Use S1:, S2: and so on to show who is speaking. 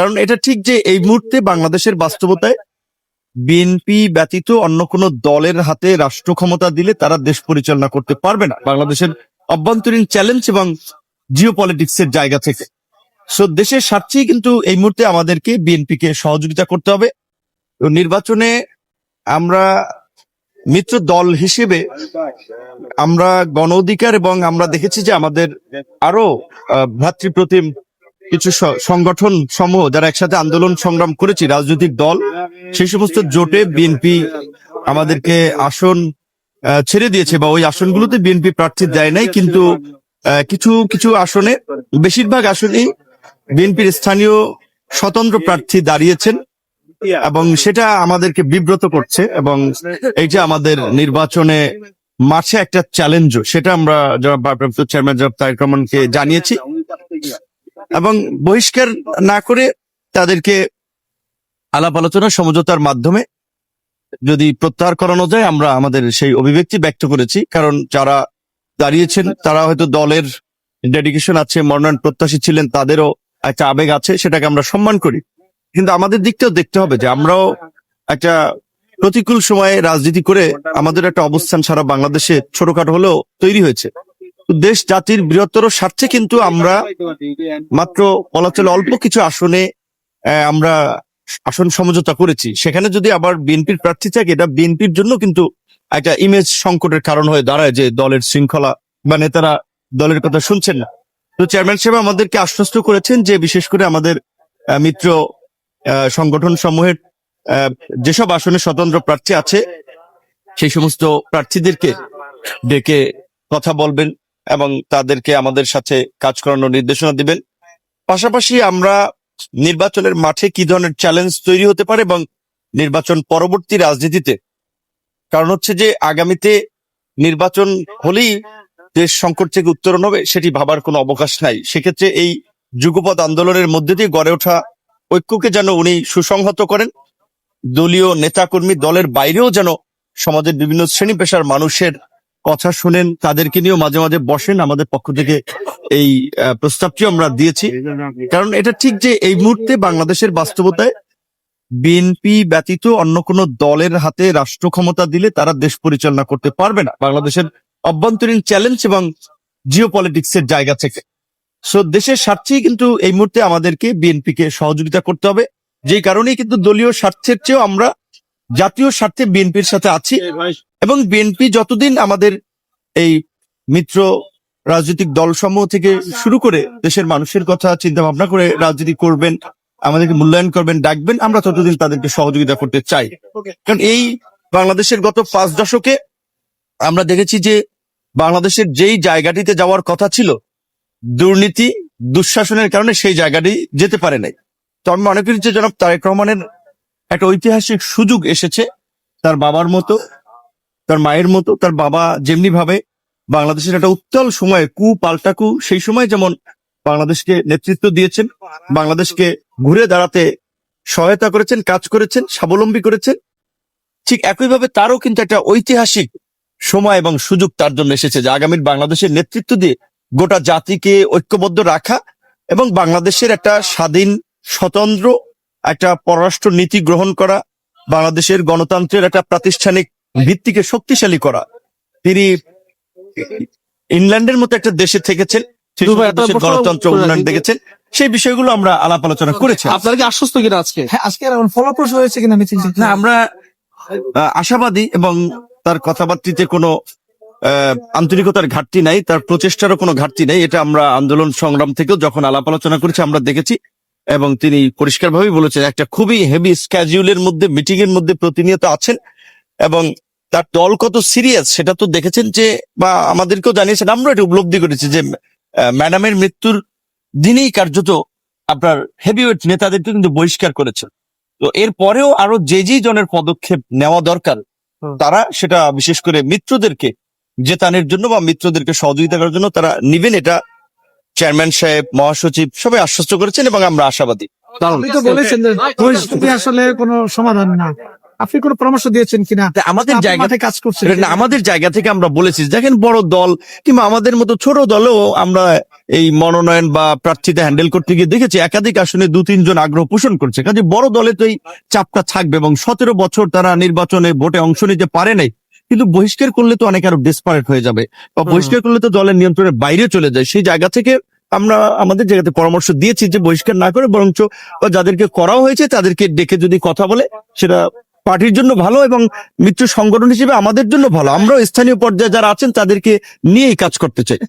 S1: কারণ এটা ঠিক যে এই মুহূর্তে বাংলাদেশের বাস্তবতায় বিএনপি ব্যতীত অন্য কোনো দলের হাতে রাষ্ট্র ক্ষমতা দিলে তারা দেশ পরিচালনা করতে পারবে না। বাংলাদেশের অভ্যন্তরীণ চ্যালেঞ্জ এবং জিও জায়গা থেকে। সো দেশের স্বার্থেই কিন্তু এই মুহূর্তে আমাদেরকে বিএনপি কে সহযোগিতা করতে হবে। নির্বাচনে আমরা মিত্র দল হিসেবে আমরা গণ অধিকার এবং আমরা দেখেছি যে আমাদের আরও ভ্রাতৃপ্রতিম কিছু সংগঠন সমূহ যারা একসাথে আন্দোলন সংগ্রাম করেছি, রাজনৈতিক দল, সেই সমস্ত জোটে বিএনপি আমাদেরকে আসন ছেড়ে দিয়েছে বা ওই আসনগুলোতে বিএনপি প্রার্থী দেয় নাই, কিন্তু কিছু কিছু আসনে, বেশিরভাগ আসনেই বিএনপির স্থানীয় স্বতন্ত্র প্রার্থী দাঁড়িয়েছেন এবং সেটা আমাদেরকে বিব্রত করছে এবং এইটা আমাদের নির্বাচনে মাঠে একটা চ্যালেঞ্জ সেটা আমরা জনাব চেয়ারম্যান জনাব তারেক জানিয়েছি। এবং বহিষ্কার না করে তাদেরকে আলাপ আলোচনা সমঝোতার মাধ্যমে যদি প্রত্যাহার করানো যায়, আমরা আমাদের সেই অভিব্যক্তি ব্যক্ত করেছি। কারণ যারা দাঁড়িয়েছেন, তারা হয়তো দলের ডেডিকেশন আছে, মনোনয়ন প্রত্যাশী ছিলেন, তাদেরও একটা আবেগ আছে, সেটাকে আমরা সম্মান করি। কিন্তু আমাদের দিকটাও দেখতে হবে যে আমরাও একটা প্রতিকূল সময়ে রাজনীতি করে আমাদের একটা অবস্থান সারা বাংলাদেশে ছোটখাটো হলেও তৈরি হয়েছে। দেশ, জাতির বৃহত্তর স্বার্থে কিন্তু আমরা মাত্র বলা অল্প কিছু আসনে আমরা আসন সমঝোতা করেছি। সেখানে যদি আবার বিএনপির প্রার্থী থাকে এটা বিএনপির জন্য কিন্তু একটা ইমেজ সংকটের কারণ হয়ে দাঁড়ায় যে দলের শৃঙ্খলা বা নেতারা দলের কথা শুনছেন না। তো চেয়ারম্যান সাহেব আমাদেরকে আশ্বস্ত করেছেন যে, বিশেষ করে আমাদের মিত্র সংগঠন সমূহের যেসব আসনে স্বতন্ত্র প্রার্থী আছে, সেই সমস্ত প্রার্থীদেরকে ডেকে কথা বলবেন। এবং তাদেরকে আমাদের সাথে কাজ করানোর নির্দেশনা দিবেন। পাশাপাশি আমরা নির্বাচনের মাঠে কি ধরনের চ্যালেঞ্জ তৈরি হতে পারে এবং নির্বাচন পরবর্তী রাজনীতিতে? কারণ হচ্ছে যে আগামীতে নির্বাচন হলেই দেশ সংকট থেকে উত্তরণ হবে, সেটি ভাবার কোনো অবকাশ নাই। সেক্ষেত্রে এই যুগপৎ আন্দোলনের মধ্যে দিয়ে গড়ে ওঠা ঐক্যকে যেন উনি সুসংহত করেন, দলীয় নেতাকর্মী দলের বাইরেও যেন সমাজের বিভিন্ন শ্রেণি পেশার মানুষের কথা শুনেন তাদেরকে নিয়েও মাঝে মাঝে বসেন আমাদের পক্ষ থেকে এই আহ, প্রস্তাবটিও আমরা দিয়েছি। কারণ এটা ঠিক যে এই মুহূর্তে বাংলাদেশের বাস্তবতায় বিএনপি ব্যতীত অন্য কোনো দলের হাতে রাষ্ট্র ক্ষমতা দিলে তারা দেশ পরিচালনা করতে পারবে না। বাংলাদেশের অভ্যন্তরীণ চ্যালেঞ্জ এবং জিও পলিটিক্সের জায়গা থেকে। সো দেশের স্বার্থেই কিন্তু এই মুহূর্তে আমাদেরকে বিএনপি কে সহযোগিতা করতে হবে। যেই কারণেই কিন্তু দলীয় স্বার্থের চেয়েও আমরা জাতীয় স্বার্থে বিএনপির সাথে আছি। এবং বিএনপি যতদিন আমাদের এই মিত্র রাজনৈতিক দলসমূহ থেকে শুরু করে দেশের মানুষের কথা চিন্তা ভাবনা করে রাজনীতি করবেন আমাদেরকে মূল্যায়ন করবেন ডাকবেন আমরা ততদিন তাদেরকে সহযোগিতা করতে চাই। কারণ এই বাংলাদেশের গত পাঁচ দশকে আমরা দেখেছি যে বাংলাদেশের যেই জায়গাটিতে যাওয়ার কথা ছিল দুর্নীতি দুঃশাসনের কারণে সেই জায়গাটি যেতে পারে নাই। তো আমি মনে করি যে জনাব তারেক রহমানের একটা ঐতিহাসিক সুযোগ এসেছে তার বাবার মতো, তার মায়ের মতো, তার বাবা যেমনি ভাবে বাংলাদেশের একটা উত্তাল সময়ে কু পাল্টা কু, সেই সময় যেমন বাংলাদেশকে নেতৃত্ব দিয়েছেন, বাংলাদেশকে ঘুরে দাঁড়াতে সহায়তা করেছেন, কাজ করেছেন, স্বাবলম্বী করেছেন, ঠিক একইভাবে তারও কিন্তু একটা ঐতিহাসিক সময় এবং সুযোগ তার জন্য এসেছে যে আগামীর বাংলাদেশের নেতৃত্ব দিয়ে গোটা জাতিকে ঐক্যবদ্ধ রাখা এবং বাংলাদেশের একটা স্বাধীন, স্বতন্ত্র একটা পররাষ্ট্র নীতি গ্রহণ করা বাংলাদেশের গণতন্ত্রের একটা প্রাতিষ্ঠানিক ভিত্তিকে শক্তিশালী করা। তিনি ইংল্যান্ডের মতো একটা দেশে থেকেছেন গণতন্ত্র উন্নয়ন দেখেছেন সেই বিষয়গুলো আমরা আলাপ আলোচনা করেছি।
S2: আপনারা কি আশ্বস্ত কিনা আজকে?
S3: হ্যাঁ আজকে এমন ফলপ্রসূ হয়েছে কিনা
S1: না আমরা আহ, আশাবাদী এবং তার কথাবার্তিতে কোনো আহ, আন্তরিকতার ঘাটতি নাই তার প্রচেষ্টারও কোনো ঘাটতি নাই। এটা আমরা আন্দোলন সংগ্রাম থেকেও যখন আলাপ আলোচনা করেছি আমরা দেখেছি এবং তিনি পরিষ্কারভাবেই বলেছেন একটা খুবই হেভি স্ক্যাজুলের মধ্যে মিটিং এর মধ্যে প্রতিনিয়ত আছেন এবং তার দল কত সিরিয়াস সেটা তো দেখেছেন যে বা আমাদেরকেও জানিয়েছেন আমরা এটা উপলব্ধি করেছি যে ম্যাডামের মৃত্যুর দিনেই কার্যত আপনার হেভিওয়েট নেতাদেরকে কিন্তু বহিষ্কার করেছেন। তো এর পরেও আরও যে যে জনের পদক্ষেপ নেওয়া দরকার তারা সেটা বিশেষ করে মিত্রদেরকে জেতানোর জন্য বা মিত্রদেরকে সহযোগিতা করার জন্য তারা নিবেন এটা চেয়ারম্যান সাহেব মহাসচিব সবাই আশ্বস্ত করেছেন এবং আমরা আশাবাদী।
S3: আপনি তো বলেছেন যে বহিষ্কৃতি আসলে কোনো সমাধান না। আপনি কোনো পরামর্শ দিয়েছেন কিনা?
S1: আমাদের জায়গা
S3: মাঠে কাজ করছেন
S1: না, আমাদের জায়গা থেকে আমরা বলেছি দেখেন বড় দল কিংবা আমাদের মতো ছোট দলেও আমরা এই মনোনয়ন বা প্রার্থীতে হ্যান্ডেল করতে গিয়ে দেখেছি একাধিক আসনে দু তিনজন আগ্রহ পোষণ করছে। কাজে বড় দলে তো এই চাপটা থাকবে এবং সতেরো বছর তারা নির্বাচনে ভোটে অংশ নিতে পারে নাই। কিন্তু বহিষ্কার করলে তো অনেক আরও ডিসপারেট হয়ে যাবে। বা বহিষ্কার করলে তো দলের নিয়ন্ত্রণের বাইরে চলে যায়। সেই জায়গা থেকে আমরা আমাদের জায়গাতে পরামর্শ দিয়েছি যে বহিষ্কার না করে বরঞ্চ যাদেরকে করা হয়েছে তাদেরকে ডেকে যদি কথা বলে, সেটা পার্টির জন্য ভালো এবং মিত্র সংগঠন হিসেবে আমাদের জন্য ভালো। আমরাও স্থানীয় পর্যায়ে যারা আছেন তাদেরকে নিয়েই কাজ করতে চাই।